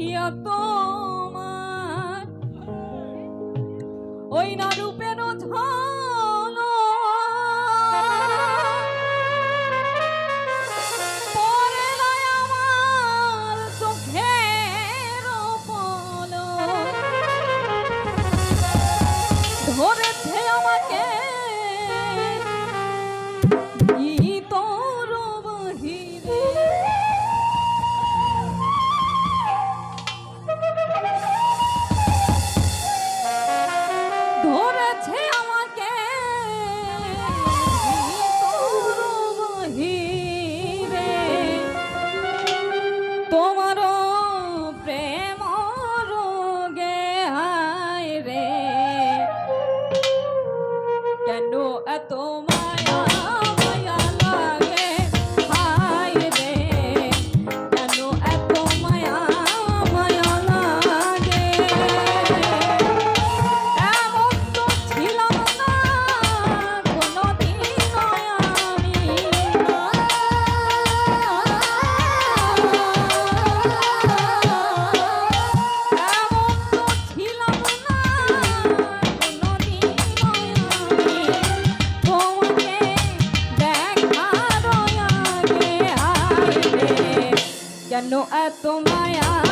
দেখিয়া তোমার। ওই না রূপের ঝল এত মায়া?